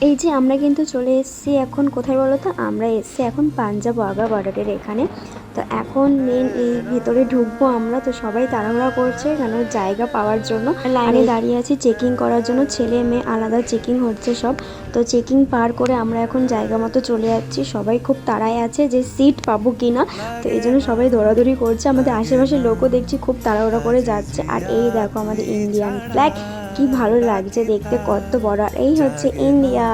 এই যে আমরা কিন্তু চলে এসেছি এখন কোথায় বলো তো? আমরা এসেছি এখন পাঞ্জাব ওয়াগা বর্ডারের এখানে। তো এখন মেন এই ভেতরে ঢুকবো আমরা তো সবাই তাড়াহুড়া করছে কেন? জায়গা পাওয়ার জন্য। লাইনে দাঁড়িয়ে আছি চেকিং করার জন্য ছেলে মেয়ে আলাদা চেকিং হচ্ছে সব। তো চেকিং পার করে আমরা এখন জায়গা মতো চলে যাচ্ছি। সবাই খুব তাড়ায় আছে যে সিট পাবো কি না তো এই জন্য সবাই দৌড়াদৌড়ি করছে। আমাদের আশেপাশের লোকও দেখছি খুব তাড়াহুড়া করে যাচ্ছে। আর এই দেখো আমাদের ইন্ডিয়ান ফ্ল্যাগ কি ভালো লাগছে দেখতে, কত বড়। আর এই হচ্ছে ইন্ডিয়া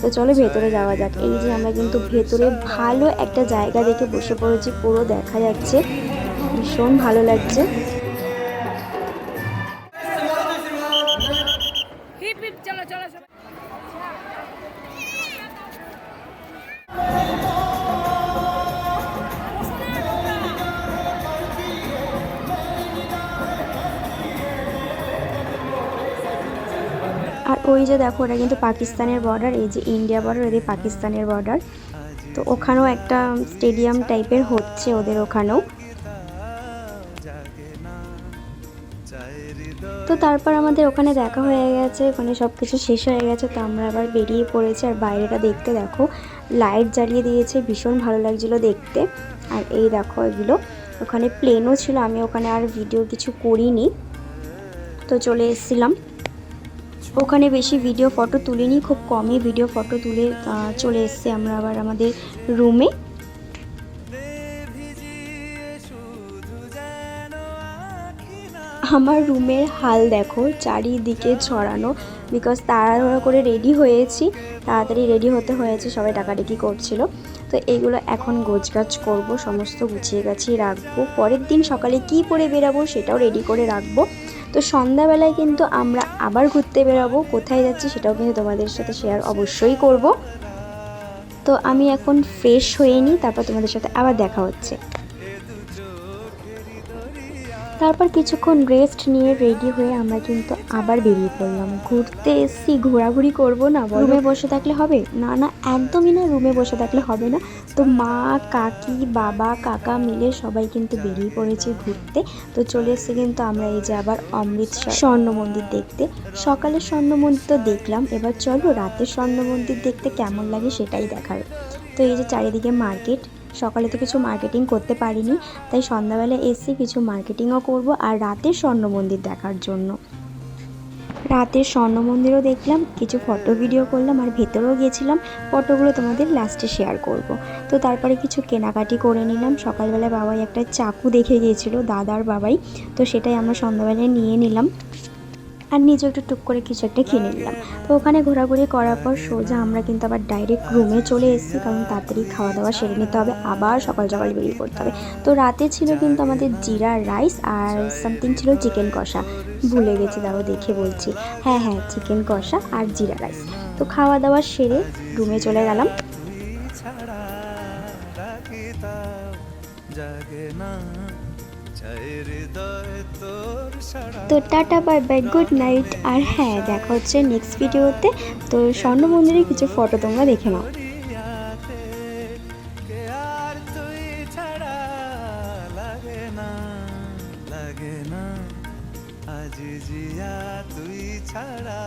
তো চলো ভেতরে যাওয়া যাক। এই যে আমরা কিন্তু ভেতরে ভালো একটা জায়গা দেখে বসে পড়েছি, পুরো দেখা যাচ্ছে। ভীষণ ভালো লাগছে। চলো চলো। আর ওই যে দেখো, ওটা কিন্তু পাকিস্তানের বর্ডার এই যে ইন্ডিয়া বর্ডার ওদের পাকিস্তানের বর্ডার তো ওখানেও একটা স্টেডিয়াম টাইপের হচ্ছে ওদের ওখানেও। তো তারপর আমাদের ওখানে দেখা হয়ে গেছে, ওখানে সব কিছু শেষ হয়ে গেছে, তো আমরা আবার বেরিয়ে পড়েছি। আর বাইরেটা দেখতে দেখো লাইট জ্বালিয়ে দিয়েছে, ভীষণ ভালো লাগছিল দেখতে। আর এই দেখো এগুলো, ওখানে প্লেনও ছিল, আমি ওখানে আর ভিডিও কিছু করিনি। তো চলে এসেছিলাম। ওখানে বেশি ভিডিও ফটো তুলিনি, খুব কমই ভিডিও ফটো তুলে চলে এসেছি আমরা আবার আমাদের রুমে আমার রুমের হাল দেখো, চারিদিকে ছড়ানো বিকজ তাড়াহুড়ো করে রেডি হয়েছি, তাড়াতাড়ি রেডি হতে হয়েছে, সবাই ডাকাডাকি করছিল। তো এইগুলো এখন গোছগাছ করব, সমস্ত গুছিয়ে গাছিয়ে রাখব। পরের দিন সকালে কি পরে বেরাবো সেটাও রেডি করে রাখব। তো সন্ধ্যাবেলায় কিন্তু আমরা আবার ঘুরতে বেরোবো। কোথায় যাচ্ছি সেটাও কিন্তু তোমাদের সাথে শেয়ার অবশ্যই করব। তো আমি এখন ফ্রেশ হয়ে নিই, তারপর তোমাদের সাথে আবার দেখা হচ্ছে। তারপর কিছুক্ষণ রেস্ট নিয়ে রেডি হয়ে আমরা কিন্তু আবার বেরিয়ে পড়লাম। ঘুরতে এসছি ঘোরাঘুরি করব না রুমে বসে থাকলে হবে? না না একদমই না রুমে বসে থাকলে হবে না। তো মা কাকি বাবা কাকা মিলে সবাই কিন্তু বেরিয়ে পড়েছে ঘুরতে। তো চলে এসছে কিন্তু আমরা এই যে আবার অমৃতসর স্বর্ণ মন্দির দেখতে। সকালে স্বর্ণ মন্দির তো দেখলাম। এবার চলো রাতের স্বর্ণ মন্দির দেখতে কেমন লাগে সেটাই দেখার। তো এই যে চারিদিকে মার্কেট সকালে তো কিছু মার্কেটিং করতে পারিনি, তাই সন্ধ্যাবেলা এসে কিছু মার্কেটিংও করব আর রাতের স্বর্ণ মন্দির দেখার জন্য। রাতের স্বর্ণ মন্দিরও দেখলাম, কিছু ফটো ভিডিও করলাম আর ভেতরেও গিয়েছিলাম ফটোগুলো তোমাদের লাস্টে শেয়ার করব। তো তারপরে কিছু কেনাকাটি করে নিলাম, সকালবেলা বাবাই একটা চাকু দেখে গিয়েছিল, দাদার বাবাই, তো সেটাই আমরা সন্ধ্যাবেলায় নিয়ে নিলাম। আর নিজে একটু টুক করে কিছু একটা কিনে নিলাম। তো ওখানে ঘোরাঘুরি করার পর সোজা আমরা কিন্তু আবার ডাইরেক্ট রুমে চলে এসেছি, কারণ তাড়াতাড়ি খাওয়া দাওয়া সেরে নিতে হবে, আবার সকাল সকাল বেরিয়ে পড়তে হবে। তো রাতে ছিল কিন্তু আমাদের জিরা রাইস আর সামথিং ছিল চিকেন কষা। ভুলে গেছি দাও দেখে বলছি। হ্যাঁ হ্যাঁ চিকেন কষা আর জিরা রাইস তো খাওয়া দাওয়া সেরে রুমে চলে গেলাম। জাগে না সারা তো tata, bye bye, good night. আর হ্যাঁ দেখা হচ্ছে নেক্সট ভিডিওতে তো স্বর্ণ মন্দিরের কিছু ফটো তোমরা দেখে নাও। আজি জিয়া তুই ছাড়া